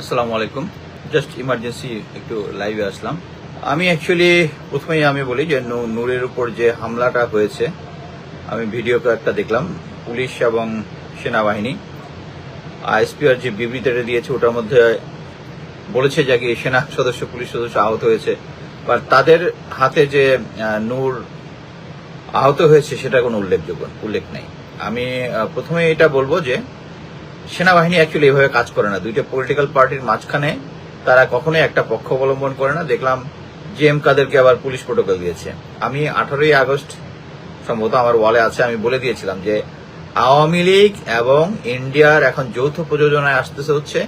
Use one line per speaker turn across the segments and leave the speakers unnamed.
আসসালামু আলাইকুম just emergency একটু লাইভে আসলাম। আমি অ্যাকচুয়ালি প্রথমেই আমি বলি যে নূরের উপর যে হামলাটা হয়েছে, আমি ভিডিও একটা দেখলাম। পুলিশ এবং সেনাবাহিনী। আইএসপিআর যে বিবৃতিটা দিয়েছে, ওটার মধ্যে বলেছে যে সেনা সদস্য, পুলিশ সদস্য আহত হয়েছে। বা তাদের হাতে যে নূর আহত হয়েছে, সেটা কোনো উল্লেখযোগ্য উল্লেখ নেই। আমি প্রথমে এটা বলব যে সেনাবাহিনী অ্যাকচুয়ালি এভাবে কাজ করে না। দুইটা পলিটিক্যাল পার্টির মাঝখানে তারা কখনোই একটা পক্ষ অবলম্বন করে না। দেখলাম জি এম কাদেরকে আবার পুলিশ প্রোটোকল দিয়েছে। আমি আঠারোই আগস্ট, সম্ভবত আমার ওয়ালে আছে, আমি বলে দিয়েছিলাম যে আওয়ামী লীগ এবং ইন্ডিয়ার এখন যৌথ প্রযোজনায় আসতেছে হচ্ছে,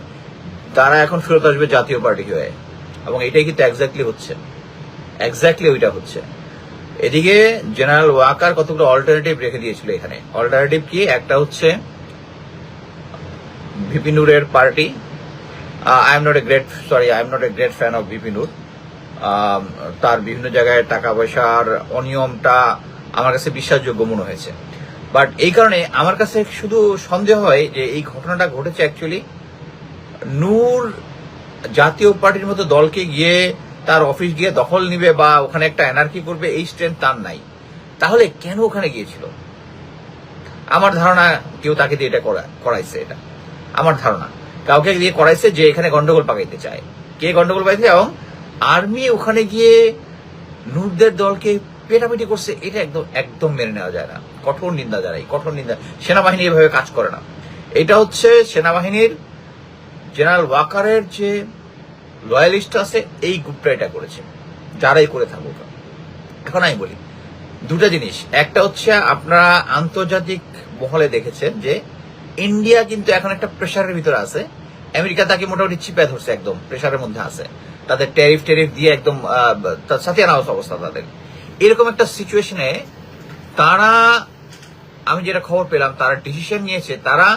তারা এখন ফেরত আসবে জাতীয় পার্টি হয়ে। এবং এটাই কিন্তু এক্স্যাক্টলি হচ্ছে। এক্স্যাক্টলি ওইটা হচ্ছে। এদিকে জেনারেল ওয়াকার কতগুলো অল্টারনেটিভ রেখে দিয়েছিল এখানে। অল্টারনেটিভ কি? একটা হচ্ছে ভিপিনুরের party. I am not a great sorry I am not a great fan of ভিপিনুর তার বিভিন্ন জায়গায় টাকা পয়সার অনিয়মটা আমার কাছে বিশ্বাসযোগ্য মনে হয়েছে। বাট এই কারণে আমার কাছে শুধু সন্দেহ হয় যে এই ঘটনাটা ঘটেছে অ্যাকচুয়ালি নূর জাতীয় পার্টির মতো দলকে গিয়ে তার অফিস গিয়ে দখল নিবে বা ওখানে একটা এনার্কি করবে, এই স্ট্রেন্থ তার নাই। তাহলে কেন ওখানে গিয়েছিল? আমার ধারণা কেউ তাকে দিয়ে এটা করা- করাইছে এটা। আমার ধারণা। কাউকে দিয়ে করাইছে যে এখানে গন্ডগোল পাকাইতে চায়। কে গন্ডগোল পাইছে এবং আর্মি ওখানে গিয়ে নূরদের দলকে পেটাপিটি করছে, এটা একদম একদম মেনে নেওয়া যায় না। কঠোর নিন্দা জানাই, কঠোর নিন্দা। সেনাবাহিনী এভাবে কাজ করে না। এটা হচ্ছে সেনাবাহিনীর জেনারেল ওয়াকারের যে লয়ালিস্ট আছে, এই গ্রুপটা এটা করেছে। যারাই করে থাকুক। এখন আমি বলি, দুটা জিনিস। একটা হচ্ছে আপনারা আন্তর্জাতিক মহলে দেখেছেন যে ইন্ডিয়া কিন্তু এখন একটা প্রেশারের ভিতরে আছে। আমেরিকা তাকে মোটামুটি চিপে ধরছে একদম, প্রেশারের মধ্যে আছে। তাদের ট্যারিফ ট্যারিফ দিয়ে একদম সাথে আনাউস অবস্থা তাদের। এরকম একটা সিচুয়েশনে তারা, আমি যেটা খবর পেলাম, তারা ডিসিশন নিয়েছে, তারা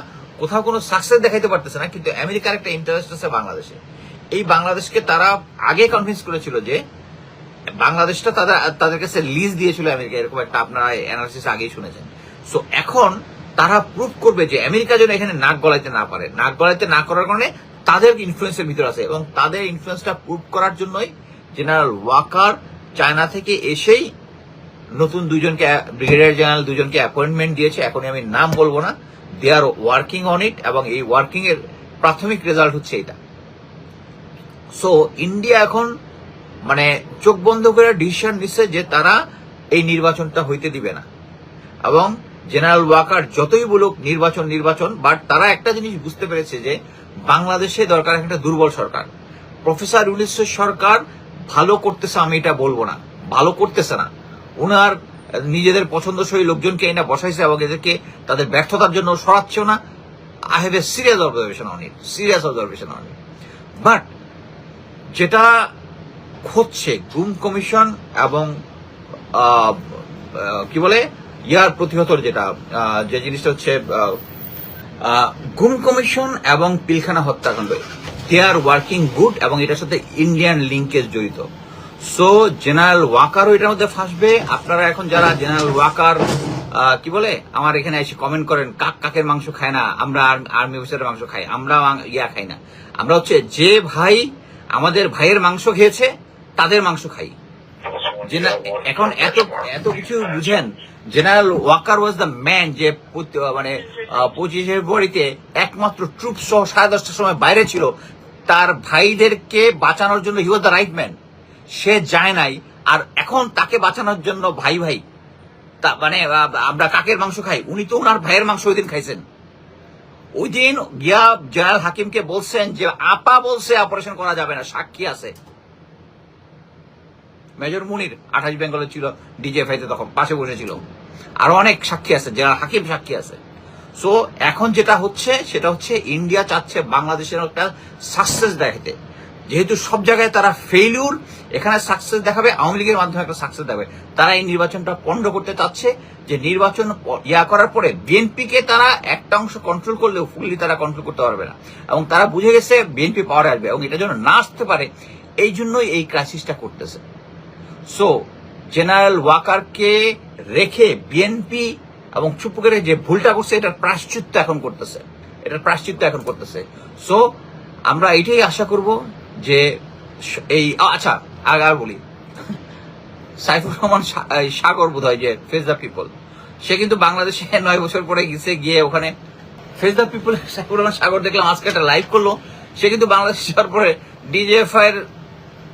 কোথাও কোনো সাকসেস দেখাইতে পারতেছে না, কিন্তু আমেরিকার একটা ইন্টারেস্ট আছে বাংলাদেশে। এই বাংলাদেশকে তারা আগে কনভিন্স করেছিল যে বাংলাদেশটা তাদের তাদের কাছে লিজ দিয়েছিল আমেরিকা, এরকম একটা আপনারা অ্যানালিসিস আগেই শুনেছেন। সো এখন তারা প্রুভ করবে যে আমেরিকা যেন এখানে নাক গলাইতে না পারে। নাক গলাইতে না করার কারণে তাদের ইনফ্লুয়েন্সের ভিতরে আছে এবং তাদের ইনফ্লুয়েন্সটা প্রুভ করার জন্যই জেনারেল ওয়াকার চায়না থেকে এসেই নতুন দুজনকে ব্রিগেডিয়ার জেনারেল দুজনকে অ্যাপয়েন্টমেন্ট দিয়েছে। এখনই আমি নাম বলব না। দে আর ওয়ার্কিং অন ইট এবং এই ওয়ার্কিং এর প্রাথমিক রেজাল্ট হচ্ছে এটা। সো ইন্ডিয়া এখন মানে চোখ বন্ধ করে ডিসিশন নিচ্ছে যে তারা এই নির্বাচনটা হইতে দিবে না। এবং জেনারেল ওয়াকার যতই বলুক নির্বাচন নির্বাচন, বাট তারা একটা জিনিস বুঝতে পেরেছে যে বাংলাদেশে দরকার একটা দুর্বল সরকার। প্রফেসর ইউনিসের সরকার ভালো করতেছে, আমি এটা বলব না। ভালো করতেছে না। ওনার নিজেদের পছন্দসই লোকজনকে এনে বসাইছে এবং এদেরকে তাদের ব্যর্থতার জন্য সরাচ্ছেও না। I have a serious observation on serious observation on but যেটা হচ্ছে গুম কমিশন এবং কি বলে ইয়ার প্রতিহতর যেটা যে জিনিসটা হচ্ছে গুম কমিশন এবং পিলখানা হত্যাকাণ্ড। দে আর ওয়ার্কিং গুড এবং এটার সাথে ইন্ডিয়ান লিঙ্কেজ জড়িত। সো জেনারেল ওয়াকারও এটার মধ্যে ফাঁসবে। আপনারা এখন যারা জেনারেল ওয়াকার কি বলে, আমার এখানে এসে কমেন্ট করেন, কাক কাকের মাংস খায় না? আমরা আর্মি অফিসারের মাংস খাই, আমরা ইয়া খাই না। আমরা হচ্ছে যে ভাই আমাদের ভাইয়ের মাংস খেয়েছে, তাদের মাংস খাই। এখন এত এত কিছু বুঝেন, general Waker was the man যে মানে পঁচিশে ফেব্রুয়ারিতে একমাত্র ট্রুপ সহ সাড়ে দশটার সময় বাইরে ছিল, তার ভাইদেরকে বাঁচানোর জন্য he was the right man সে যায় নাই, আর এখন তাকে বাঁচানোর জন্য ভাই ভাই, তা মানে আমরা কাকের মাংস খাই? উনি তো ওনার ভাইয়ের মাংস ওই দিন খাইছেন। ওই দিন গিয়া জেনারেল হাকিমকে বলছেন যে, আপা বলছে, অপারেশন করা যাবে না, সাক্ষী আছে। মেজর মুনির আঠাশ বেঙ্গলে ছিল ডিজেফাইতে তখন পাশে বসেছিল। আরও অনেক সাক্ষী আছে জেনারেল হাকিম সাক্ষী আছে। সো এখন যেটা হচ্ছে, সেটা হচ্ছে ইন্ডিয়া চাচ্ছে বাংলাদেশের একটা সাকসেস দেখাতে। যেহেতু সব জায়গায় তারা ফেইলিউর এখানে সাকসেস দেখাবে, আওয়ামী লীগের মাধ্যমে একটা সাকসেস দেখাবে। তারা এই নির্বাচনটা পণ্ড করতে চাচ্ছে, যে নির্বাচন ইয়া করার পরে বিএনপিকে তারা একটা অংশ কন্ট্রোল করলেও ফুললি তারা কন্ট্রোল করতে পারবে না। এবং তারা বুঝে গেছে বিএনপি পাওয়ার আসবে, এবং এটা যেন না আসতে পারে, এই জন্যই এই ক্রাইসিসটা করতেছে। সো জেনারেল ওয়াকারকে রেখে বিএনপি এবং চুপ করে যে ভুলটা করছে, এটার প্রাশ্চিত্য এখন করতেছে। এটার প্রাশ্চিত্য এখন করতেছে। সো আমরা এটাই আশা করব যে এই আচ্ছা আগে আর বলি। সাইফুর রহমান সাগর বোধ হয় যে ফেস দ্য পিপল সে কিন্তু বাংলাদেশে নয় বছর পরে গেছে, গিয়ে ওখানে face the people Saifur Rahman Sagar দেখলাম, আজকে একটা লাইভ করল। সে কিন্তু বাংলাদেশ যাওয়ার পরে ডিজিএফআই এর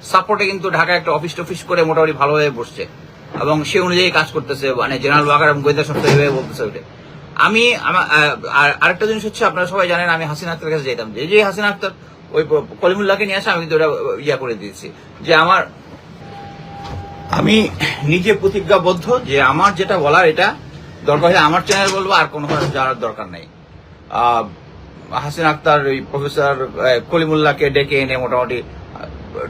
সাপোর্টে কিন্তু ঢাকায় একটা অফিস টফিস করে মোটামুটি ভালোভাবে বসছে। এবং সে অনুযায়ী কাজ করতেছে মানে জেনারেল ওয়াকার এবং গোয়েন্দা সংস্থা এইভাবে বলতেছে ওইটা আমি, আমা- আর- আরেকটা জিনিস হচ্ছে, আপনারা সবাই জানেন, আমি হাসিনা আক্তার কাছে যেতাম। যে যে হাসিনা আক্তার, ওই কলিমুল্লাহকে নিয়ে আসে, আমি কিন্তু ওটা ইয়া করে দিয়েছি। যে আমার, আমি নিজে প্রতিজ্ঞাবদ্ধ যে আমার যেটা বলার এটা, দরকার হলে আমার চ্যানেল বলব, আর কোনো যাওয়ার দরকার নেই। হাসিন আক্তার, ওই প্রফেসর কলিমুল্লাহকে ডেকে এনে মোটামুটি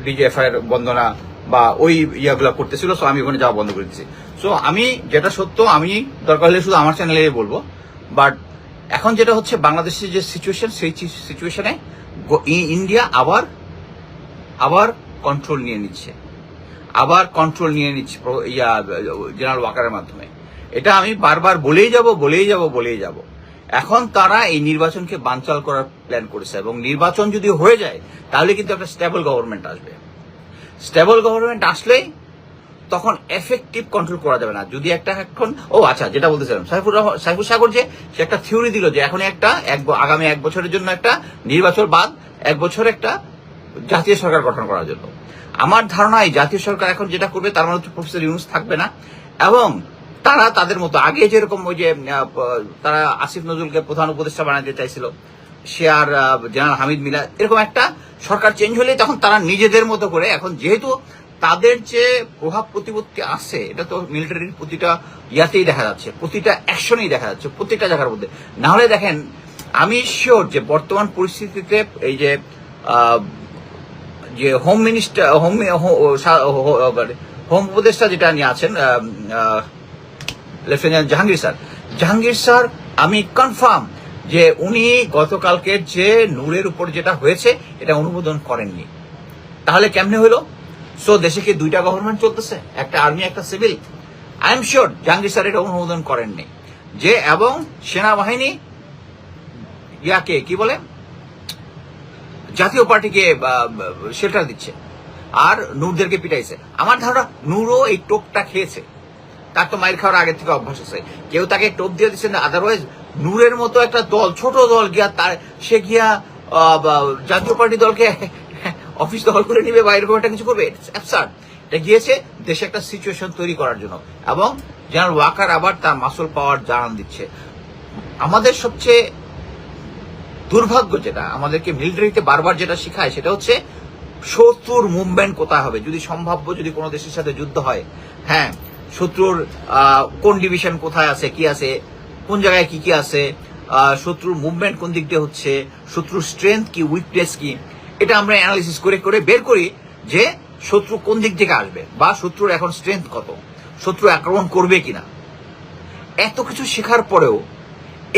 ডিজিএফআই এর বন্দনা বা ওই ইয়াগুলো করতেছিল সো আমি ওখানে যাওয়া বন্ধ করে দিচ্ছি সো আমি যেটা সত্য, আমি দরকার হলে শুধু আমার চ্যানেলে বলব। বাট এখন যেটা হচ্ছে, বাংলাদেশের যে সিচুয়েশন সেই সিচুয়েশনে ইন্ডিয়া আবার আবার কন্ট্রোল নিয়ে নিচ্ছে। আবার কন্ট্রোল নিয়ে নিচ্ছে ইয়া জেনারেল ওয়াকারের মাধ্যমে। এটা আমি বারবার বলেই যাব বলেই যাব বলেই যাব। এখন তারা এই নির্বাচনকে বানচাল করার প্ল্যান করেছে এবং নির্বাচন যদি হয়ে যায়, তাহলে কিন্তু একটা স্টেবল গভর্নমেন্ট আসবে। স্টেবল গভর্নমেন্ট আসলেই তখন এফেক্টিভ কন্ট্রোল করা যাবে না। যদি একটা এখন, ও আচ্ছা যেটা বলতেছিলাম, সাইফুর রহমান সাইফুর সাগর যে, সে একটা থিওরি দিল যে এখন একটা এক আগামী এক বছরের জন্য একটা নির্বাচন বাদ, এক বছর একটা জাতীয় সরকার গঠন করার জন্য। আমার ধারণা এই জাতীয় সরকার এখন যেটা করবে, তার মধ্যে প্রফেসর ইউনুস থাকবে না। এবং তারা তাদের মতো, আগে যেরকম ওই যে তারা আসিফ নজরুলকে প্রধান উপদেষ্টা বানাতে চাইছিল সে আর জেনারেল হামিদ মিলা এরকম একটা সরকার চেঞ্জ হলে তখন তারা নিজেদের মতো করে, এখন যেহেতু তাদের যে প্রভাব প্রতিপত্তি আছে, এটা তো মিলিটারির প্রতিটা ইয়াতেই দেখা যাচ্ছে, প্রতিটা অ্যাকশনেই দেখা যাচ্ছে, প্রতিটা জায়গার মধ্যে। না হলে দেখেন, আমি শিওর যে বর্তমান পরিস্থিতিতে এই যে যে হোম মিনিস্টার হোম হোম উপদেষ্টা যেটা নিয়ে আছেন lieutenant Jahangir sir. Jahangir sir, আমি কনফার্ম যে উনি গতকালকের যে নূরের উপর যেটা হয়েছে, এটা অনুমোদন করেননি। তাহলে কেমনে হলো? সো দেশে কি দুইটা গভর্নমেন্ট চলতেছে? একটা আর্মি একটা civil I am sure Jahangir sir এটা অনুমোদন করেননি। যে, এবং সেনাবাহিনী, ইয়াকে, কি বলে? জাতীয় পার্টিকে শেল্টার দিচ্ছে। আর নূরদেরকে পিটাইছে। আমার ধারণা, নূরও এই টোকটা খেয়েছে। তার তো মাইর খাওয়ার আগে থেকে অভ্যাস আছে। কেউ তাকে টোপ দিয়ে দিচ্ছে না আদারওয়াইজ নূরের মতো একটা দল, ছোট দল গিয়া তার, সে গিয়া জাতীয় পার্টি দলকে অফিস দখল করে নিবে বা এরকম একটা কিছু করবে? এটা গিয়েছে, দেশে একটা সিচুয়েশন তৈরি করার জন্য। এবং জেনারেল ওয়াকার আবার তার মাসল পাওয়ার জানান দিচ্ছে। আমাদের সবচেয়ে দুর্ভাগ্য যেটা, আমাদেরকে মিলিটারিতে বারবার যেটা শেখায়, সেটা হচ্ছে শত্রুর মুভমেন্ট কোথায় হবে? যদি সম্ভাব্য যদি কোনো দেশের সাথে যুদ্ধ হয় হ্যাঁ শত্রুর কোন ডিভিশন কোথায় আছে, কি আছে, কোন জায়গায় কি কি আছে শত্রুর মুভমেন্ট কোন দিক দিয়ে হচ্ছে, শত্রুর স্ট্রেংথ কি উইকনেস কি, এটা আমরা অ্যানালিসিস করে করে বের করি যে শত্রু কোন দিক থেকে আসবে বা শত্রুর এখন স্ট্রেংথ কত, শত্রু আক্রমণ করবে কিনা। এত কিছু শেখার পরেও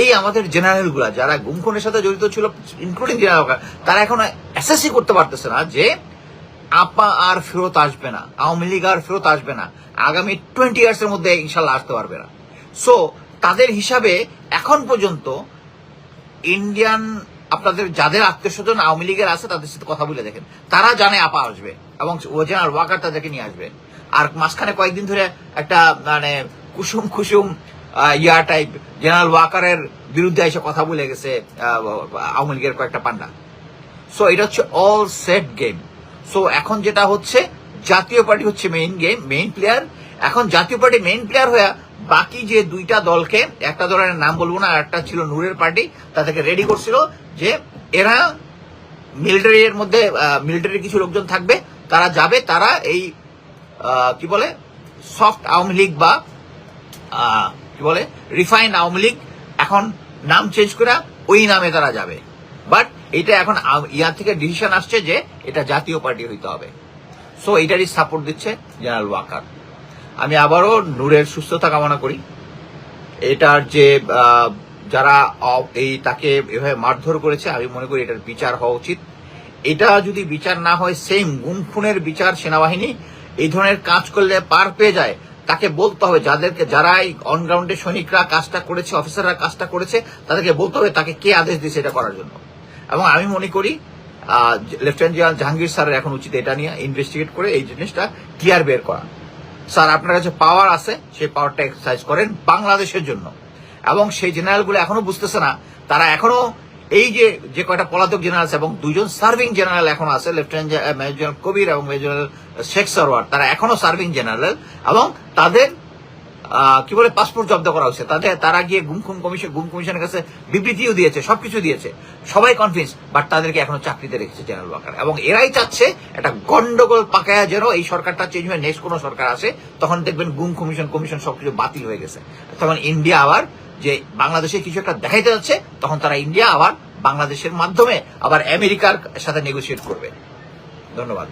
এই আমাদের জেনারেলগুলা, যারা গুমখনের সাথে জড়িত ছিল ইনক্লুডিং জেনারেল তারা এখন অ্যাসেসই করতে পারতেছে না যে আপা আর ফেরত আসবে না, আওয়ামী লীগ আর ফেরত আসবে না। আগামী টোয়েন্টি ইয়ার্স এর মধ্যে ইনশাল্লাহ আসতে পারবে না। সো তাদের হিসাবে এখন পর্যন্ত ইন্ডিয়ান আপনাদের যাদের আত্মীয় স্বজন আওয়ামী লীগের আছে, তাদের সাথে কথা বলে দেখেন। তারা জানে আপা আসবে এবং ও জেনারেল ওয়াকার তাদেরকে নিয়ে আসবে। আর মাঝখানে কয়েকদিন ধরে একটা মানে কুসুম কুসুম ইয়া টাইপ জেনারেল ওয়াকারের বিরুদ্ধে এসে কথা বলে গেছে আওয়ামী লীগের কয়েকটা পান্ডা। সো এটা হচ্ছে অল সেট গেম সো এখন যেটা হচ্ছে, জাতীয় পার্টি হচ্ছে মেইন গেম মেইন প্লেয়ার এখন জাতীয় পার্টি মেইন প্লেয়ার হয়ে বাকি যে দুইটা দলকে, একটা দলের নাম বলব না একটা ছিল নূরের পার্টি, তাদেরকে রেডি করছিল যে এরা মিলিটারি এর মধ্যে মিলিটারি কিছু লোকজন থাকবে, তারা যাবে, তারা এই কি বলে সফট আওয়ামী লীগ বা কি বলে রিফাইন্ড আওয়ামী লীগ, এখন নাম চেঞ্জ করে ওই নামে তারা যাবে। বাট এটা এখন ইয়ার থেকে ডিসিশন আসছে যে এটা জাতীয় পার্টি হইতে হবে। সো এটারই সাপোর্ট দিচ্ছে জেনারেল ওয়াকার আমি আবারও নূরের সুস্থতা কামনা করি। এটার যে যারা এই তাকে এভাবে মারধর করেছে, আমি মনে করি এটার বিচার হওয়া উচিত। এটা যদি বিচার না হয় সেম গুম খুনের বিচার সেনাবাহিনী এই ধরনের কাজ করলে পার পেয়ে যায়। তাকে বলতে হবে, যাদেরকে যারা এই অনগ্রাউন্ডে সৈনিকরা কাজটা করেছে অফিসাররা কাজটা করেছে, তাদেরকে বলতে হবে তাকে কে আদেশ দিয়েছে এটা করার জন্য। এবং আমি মনে করি লেফটেন্যান্ট জেনারেল জাহাঙ্গীর স্যারের এখন উচিত এটা নিয়ে ইনভেস্টিগেট করে এই জিনিসটা ক্লিয়ার বের করা। স্যার আপনার কাছে পাওয়ার আছে, সেই পাওয়ারটা এক্সারসাইজ করেন বাংলাদেশের জন্য। এবং সেই জেনারেলগুলো এখনও বুঝতেছে না, তারা এখনও এই যে যে কয়টা পলাতক জেনারেল এবং দুজন সার্ভিং জেনারেল এখন আছে লেফটেন্যান্ট মেজর জেনারেল কবির এবং মেজর জেনারেল শেখ সরওয়ার তারা এখনও সার্ভিং জেনারেল এবং তাদের কি বলে পাসপোর্ট জব্দ করা হচ্ছে। তাদের তারা গিয়ে গুম খুম কমিশন গুম কমিশনের কাছে বিবৃতিও দিয়েছে, সবকিছু দিয়েছে। সবাই কনফিডেন্স বাট তাদেরকে এখনও চাকরিতে রেখেছে জেনারেল ওয়াকার এবং এরাই চাচ্ছে একটা গন্ডগোল পাকায়া যেন এই সরকারটা চেঞ্জ হয়ে নেক্সট কোনো সরকার আসে, তখন দেখবেন গুম কমিশন কমিশন সবকিছু বাতিল হয়ে গেছে। তখন ইন্ডিয়া আবার যে বাংলাদেশে কিছু একটা দেখাইতে যাচ্ছে, তখন তারা ইন্ডিয়া আবার বাংলাদেশের মাধ্যমে আবার আমেরিকার সাথে নেগোসিয়েট করবে। ধন্যবাদ।